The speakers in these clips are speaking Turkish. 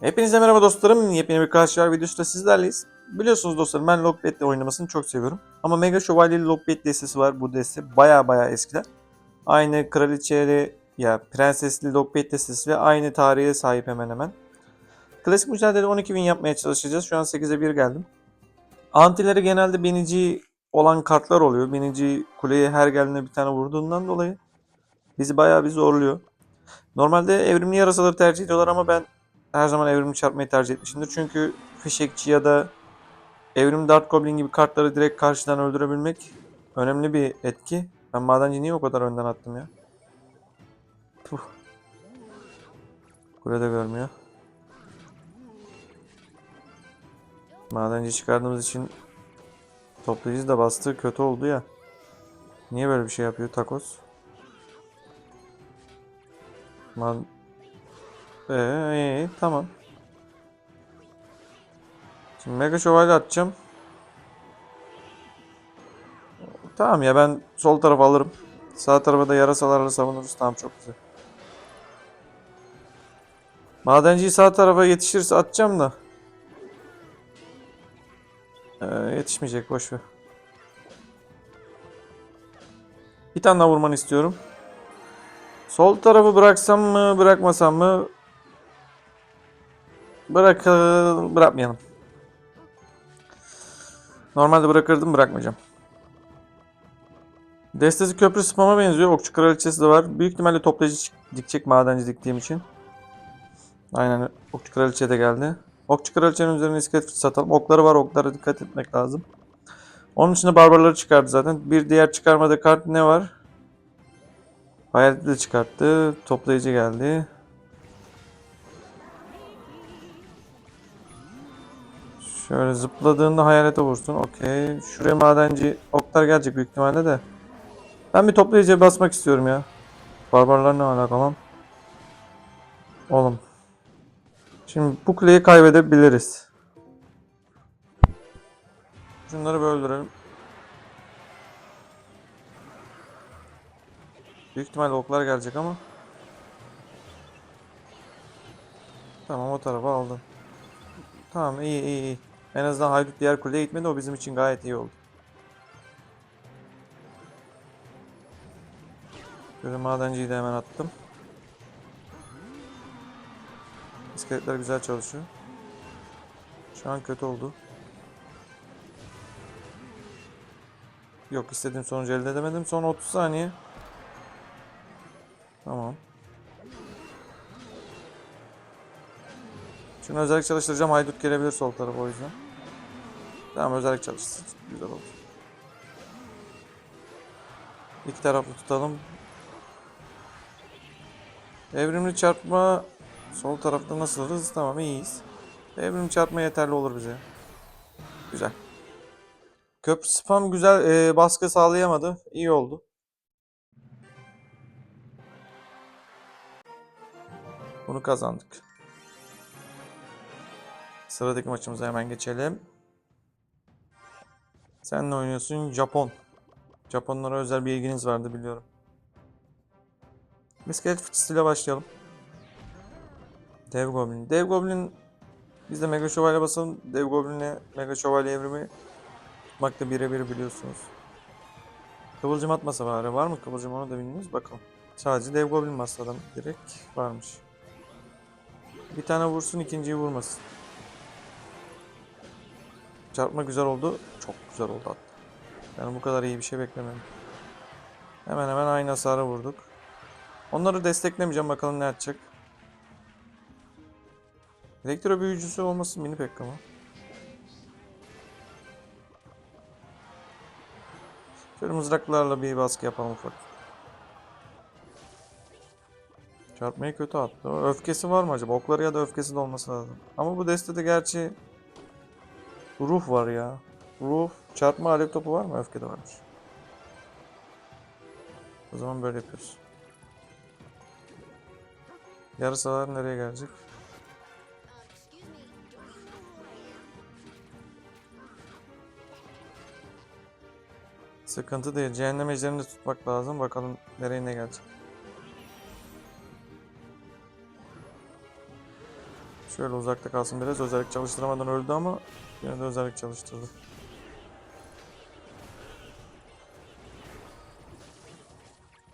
Hepinize merhaba dostlarım. Yepyeni bir karşılar videosuyla sizlerleyiz. Biliyorsunuz dostlarım ben Lockbet'le oynamasını çok seviyorum. Ama Mega Şövalyeli Lockbet destesi var. Bu deste baya baya eskiden. Aynı kraliçeli ya prensesli Lockbet destesi ve aynı tarihe sahip hemen hemen. Klasik mücadele 12 win yapmaya çalışacağız. Şu an 8'e 1 geldim. Antileri genelde binici olan kartlar oluyor. Binici kuleye her geldiğinde bir tane vurduğundan dolayı bizi bayağı bir zorluyor. Normalde evrimli yarasaları tercih ediyorlar ama ben her zaman evrimli çarpmayı tercih etmişimdir. Çünkü fişekçi ya da evrim dart goblin gibi kartları direkt karşıdan öldürebilmek önemli bir etki. Ben madenci niye o kadar önden attım ya? Puh. Kule de görmüyor. Madenci çıkardığımız için toplayıcı da bastı. Kötü oldu ya. Niye böyle bir şey yapıyor takos? Man ee, tamam. Şimdi Mega Şövalye atacağım. Tamam ya ben sol tarafa alırım. Sağ tarafa da yarasalarla savunuruz. Tamam çok güzel. Madenciyi sağ tarafa yetişirse atacağım da. Ee, yetişmeyecek boş ver. Bir tane daha vurmanı istiyorum. Sol tarafı bıraksam mı bırakmasam mı Bırak bırakmayalım. Normalde bırakırdım bırakmayacağım. Destesi köprü spama benziyor. Okçu kraliçesi de var. Büyük ihtimalle toplayıcı dikecek madenci diktiğim için. Aynen okçu kraliçe de geldi. Okçu kraliçenin üzerine iskelet satalım. Okları var oklara dikkat etmek lazım. Onun dışında barbarları çıkardı zaten. Bir diğer çıkarmadığı kart ne var? Hayalet'i de çıkarttı. Toplayıcı geldi. Şöyle zıpladığında hayalete vursun. Okey. Şuraya madenci oklar gelecek büyük ihtimalle de. Ben bir toplayıcıya basmak istiyorum ya. Barbarlar ne alaka lan? Oğlum. Şimdi bu kuleyi kaybedebiliriz. Şunları bir öldürelim. Büyük ihtimalle oklar gelecek ama. Tamam o tarafa aldım. Tamam iyi iyi iyi. En azından Haydut diğer kuleye gitmedi o bizim için gayet iyi oldu. Böyle madenciyi de hemen attım. İskeletler güzel çalışıyor. Şu an kötü oldu. Yok istediğim sonucu elde edemedim. Son 30 saniye. Tamam. Şimdi özellik çalıştıracağım. Haydut gelebilir sol tarafa o yüzden. Tamam özellik çalışsın. Güzel oldu. İki taraflı tutalım. Evrimli çarpma sol tarafta nasılız? Tamam iyiyiz. Evrimli çarpma yeterli olur bize. Güzel. Köprü spam güzel e, baskı sağlayamadı. İyi oldu. Bunu kazandık. Sıradaki maçımıza hemen geçelim. Sen ne oynuyorsun? Japon. Japonlara özel bir ilginiz vardı biliyorum. İskelet fıçısıyla başlayalım. Dev Goblin. Dev Goblin biz de Mega Şövalye basalım. Dev Goblin'le Mega Şövalye evrimi tutmakta birebir biliyorsunuz. Kıvılcım atmasa bari. Var mı kıvılcım onu da bilmiyoruz. Bakalım. Sadece Dev Goblin bastı. Direkt varmış. Bir tane vursun ikinciyi vurmasın. Çarpma güzel oldu. Çok güzel oldu hatta. Yani bu kadar iyi bir şey beklemedim. Hemen hemen aynı hasara vurduk. Onları desteklemeyeceğim. Bakalım ne atacak. Elektro büyücüsü olmasın mini pekka mı? Şöyle mızraklarla bir baskı yapalım ufak. Çarpmayı kötü attı. Öfkesi var mı acaba? Okları ya da öfkesi de olması lazım. Ama bu destede gerçi ruh var ya. Ruh, çarpma alev topu var mı? Öfke de varmış. O zaman böyle yapıyoruz. Yarısalar nereye gelecek? Sıkıntı değil. Cehennem ejderini de tutmak lazım. Bakalım nereye ne gelecek. Şöyle uzakta kalsın biraz. Özellik çalıştıramadan öldü ama yine de özellik çalıştırdı.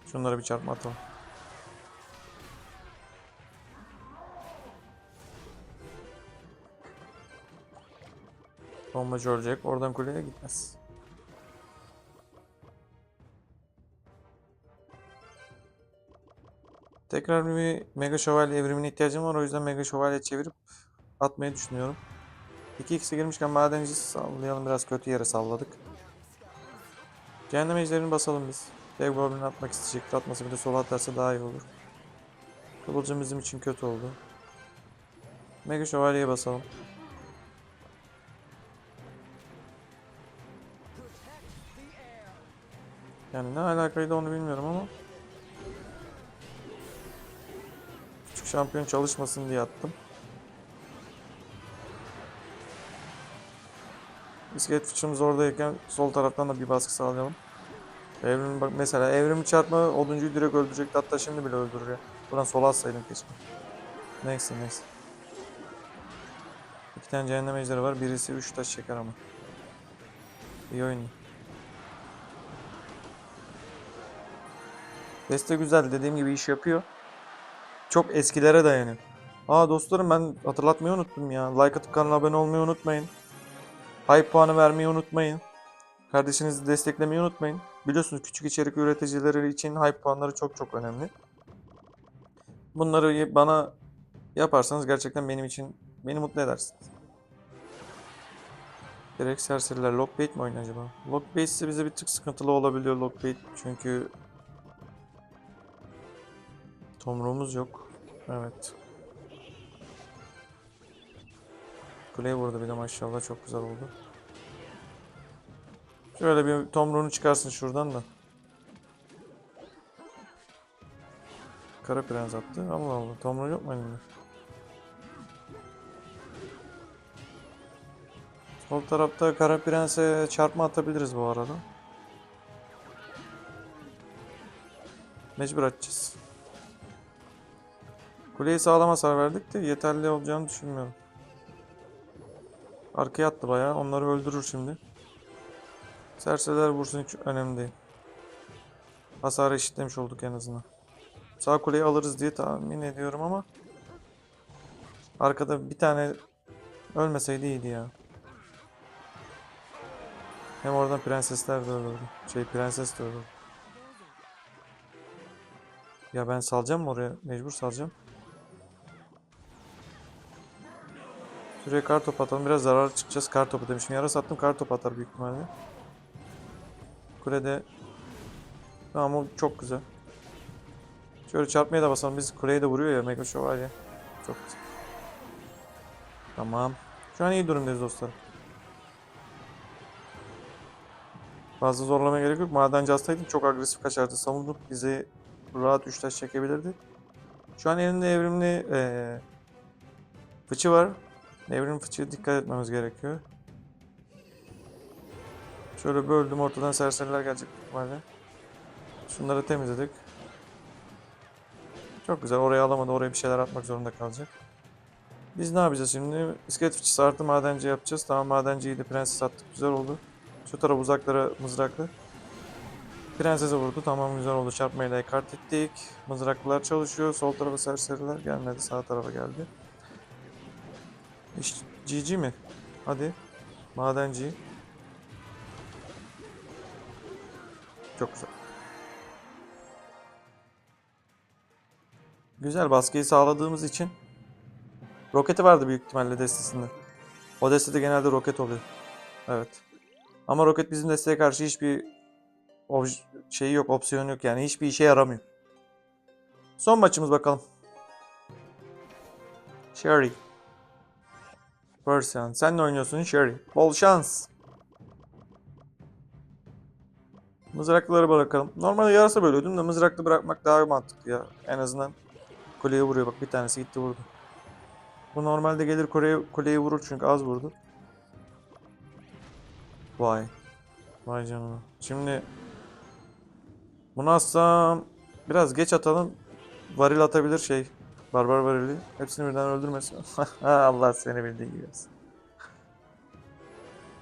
Şunlara bir çarpma atalım. Bombacı ölecek. Oradan kuleye gitmez. Tekrar bir Mega Şövalye evrimine ihtiyacım var. O yüzden Mega Şövalye çevirip atmayı düşünüyorum. 2x'e girmişken madenci sallayalım. Biraz kötü yere salladık. Cehennem ejderini basalım biz. Dev Goblin atmak isteyecektir. Atması bir de sola atarsa daha iyi olur. Kıvılcım bizim için kötü oldu. Mega Şövalye'ye basalım. Yani ne alakaydı onu bilmiyorum ama Küçük şampiyon çalışmasın diye attım. İskelet fıçımız oradayken sol taraftan da bir baskı sağlayalım. Evrim bak mesela evrimi çarpma oduncuyu direkt öldürecekti hatta şimdi bile öldürür ya. Buradan sola atsaydım keşke. Neyse neyse. İki tane cehennem ejderi var. Birisi 3 taş çeker ama. İyi oynuyor. Deste güzel. Dediğim gibi iş yapıyor. Çok eskilere dayanıyor. Aa dostlarım ben hatırlatmayı unuttum ya. Like atıp kanala abone olmayı unutmayın. Hype puanı vermeyi unutmayın. Kardeşinizi desteklemeyi unutmayın. Biliyorsunuz küçük içerik üreticileri için hype puanları çok çok önemli. Bunları bana yaparsanız gerçekten benim için beni mutlu edersiniz. Direkt serseriler lockbait mi oynuyor acaba? Lockbait ise bize bir tık sıkıntılı olabiliyor lockbait çünkü Tomruğumuz yok. Evet. Kuleye vurdu bir de maşallah çok güzel oldu. Şöyle bir tomruğunu çıkarsın şuradan da. Kara prens attı. Allah Allah. Tomruğu yok mu elinde? Sol tarafta kara prense çarpma atabiliriz bu arada. Mecbur atacağız. Kuleyi sağlam hasar verdik de yeterli olacağını düşünmüyorum. Arkaya attı bayağı. Onları öldürür şimdi. Serseler vursun hiç önemli değil. Hasarı eşitlemiş olduk en azından. Sağ kuleyi alırız diye tahmin ediyorum ama arkada bir tane ölmeseydi iyiydi ya. Hem oradan prensesler de ölürdü. Şey prenses de ölürdü. Ya ben salacağım mı oraya? Mecbur salacağım. Şuraya kar top atalım. Biraz zarar çıkacağız. Kar topu demişim. Yara sattım. Kar top atar büyük ihtimalle. Kulede. Tamam o çok güzel. Şöyle çarpmaya da basalım. Biz kuleyi de vuruyor ya. Mega Şövalye. Çok güzel. Tamam. Şu an iyi durumdayız dostlar. Fazla zorlamaya gerek yok. Madenci hastaydı. Çok agresif kaçardı. Savunup bizi rahat 3 taş çekebilirdi. Şu an elinde evrimli ee, fıçı var. Evrim fıçıya dikkat etmemiz gerekiyor. Şöyle böldüm ortadan serseriler gelecek ihtimalle. Şunları temizledik. Çok güzel oraya alamadı oraya bir şeyler atmak zorunda kalacak. Biz ne yapacağız şimdi? İskelet fıçısı artı madenci yapacağız. Tamam madenciyi de prenses attık güzel oldu. Şu taraf uzaklara mızraklı. Prensese vurdu tamam güzel oldu çarpmayla ekart ettik. Mızraklılar çalışıyor. Sol tarafa serseriler gelmedi sağ tarafa geldi. İş GG mi? Hadi. Madenci. Çok güzel. Güzel baskıyı sağladığımız için roketi vardı büyük ihtimalle destesinde. O destede genelde roket oluyor. Evet. Ama roket bizim desteğe karşı hiçbir şeyi yok, opsiyon yok yani hiçbir işe yaramıyor. Son maçımız bakalım. Sherry. Persian. Sen ne oynuyorsun Sherry? Bol şans. Mızrakları bırakalım. Normalde yarasa bölüyordum da mızraklı bırakmak daha mantıklı ya. En azından kuleye vuruyor bak bir tanesi gitti vurdu. Bu normalde gelir kuleye, kuleye vurur çünkü az vurdu. Vay. Vay canına. Şimdi bunu atsam biraz geç atalım. Varil atabilir şey. Barbar varili. Hepsini birden öldürmesin. Allah seni bildiği gibi.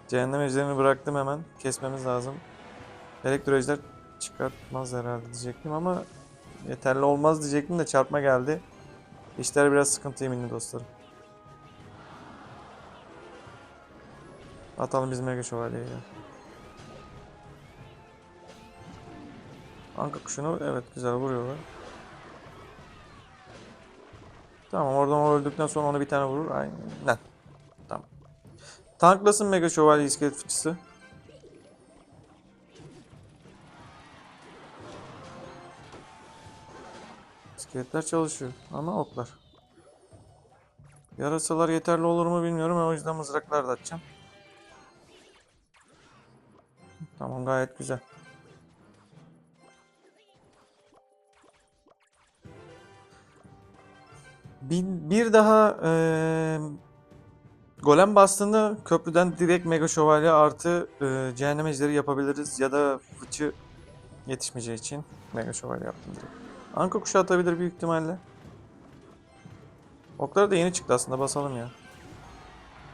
Cehennem ejderini bıraktım hemen. Kesmemiz lazım. Elektro ejder çıkartmaz herhalde diyecektim ama yeterli olmaz diyecektim de çarpma geldi. İşler biraz sıkıntı yeminli dostlarım. Atalım biz Mega Şövalye'yi ya. Anka kuşunu evet güzel vuruyorlar. Tamam oradan o öldükten sonra onu bir tane vurur. Aynen. Tamam. Tanklasın Mega Şövalye iskelet fıçısı. İskeletler çalışıyor ama oklar. Yarasalar yeterli olur mu bilmiyorum. O yüzden mızraklar da atacağım. Tamam gayet güzel. Bir, bir daha eee golem bastığında köprüden direkt mega şövalye artı eee cehennem ejderi yapabiliriz ya da fıçı yetişmeyeceği için mega şövalye yaptım direkt. Anka kuşu atabilir büyük ihtimalle. Okları da yeni çıktı aslında basalım ya.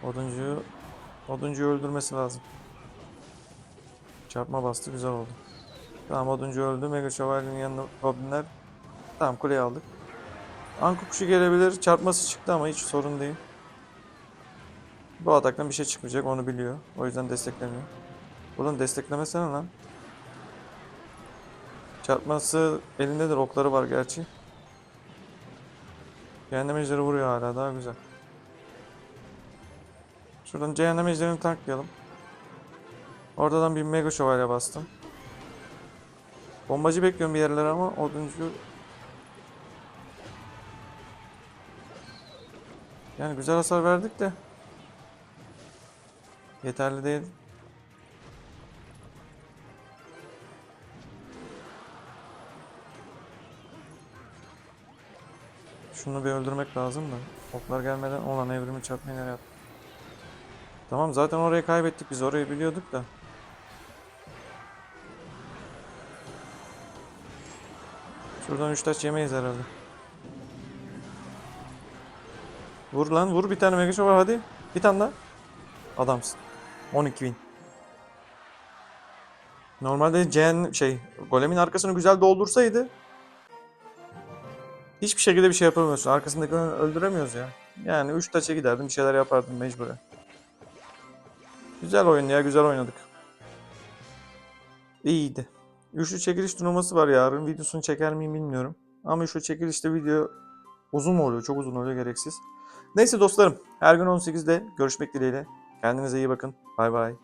Oduncuyu, oduncuyu öldürmesi lazım. Çarpma bastı güzel oldu. Tamam oduncu öldü. Mega şövalyenin yanına goblinler. Tamam kuleyi aldık. Anka kuşu gelebilir. Çarpması çıktı ama hiç sorun değil. Bu ataktan bir şey çıkmayacak onu biliyor. O yüzden desteklemiyor. Buradan desteklemesene lan. Çarpması elindedir. Okları var gerçi. Cehennem ejderi vuruyor hala. Daha güzel. Şuradan cehennem ejderini tanklayalım. Oradan bir mega şövalye bastım. Bombacı bekliyorum bir yerlere ama oduncu... Yani güzel hasar verdik de. Yeterli değil. Şunu bir öldürmek lazım da. Oklar gelmeden olan evrimi çarpmayı nereye attı? Tamam zaten orayı kaybettik biz orayı biliyorduk da. Şuradan 3 taş yemeyiz herhalde. Vur lan vur bir tane mega var hadi. Bir tane daha. Adamsın. 12 win. Normalde Cen şey golemin arkasını güzel doldursaydı hiçbir şekilde bir şey yapamıyorsun. Arkasındaki öldüremiyoruz ya. Yani 3 taça giderdim bir şeyler yapardım mecburen. Güzel oyun ya güzel oynadık. İyiydi. Üçlü çekiliş turnuvası var yarın. Videosunu çeker miyim bilmiyorum. Ama üçlü çekilişte video uzun oluyor? Çok uzun oluyor gereksiz. Neyse dostlarım. Her gün 18'de görüşmek dileğiyle. Kendinize iyi bakın. Bay bay.